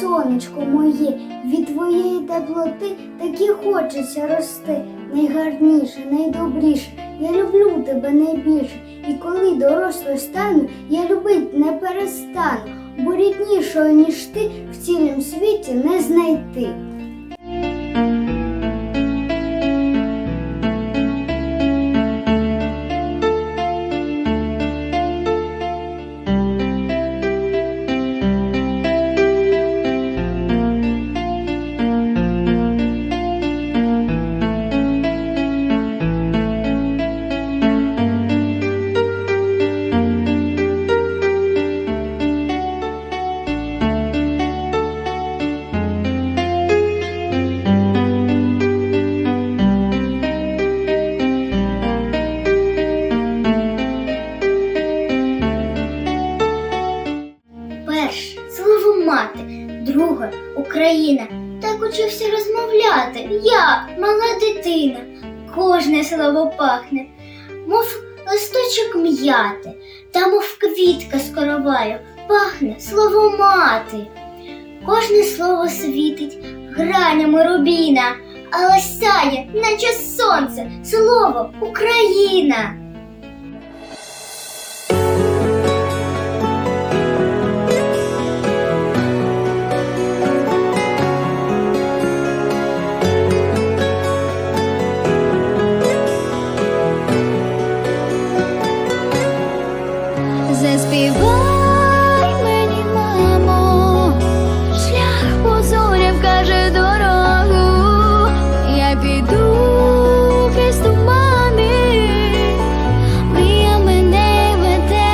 сонечко моє, від твоєї теплоти так і хочеться рости. Найгарніше, найдобріше, я люблю тебе найбільше. І коли дорослою стану, я любить не перестану, бо ріднішого, ніж ти, в цілім світі не знайти. Україна. Так учився розмовляти. Я, мала дитина. Кожне слово пахне, мов листочок м'яти, та мов квітка з короваю, пахне слово мати. Кожне слово світить гранями рубіна, але сяє, наче сонце, слово Україна. Заспівай мені, мамо, шлях позоря вкаже дорогу, я піду крізь тумани, мрія мене веде.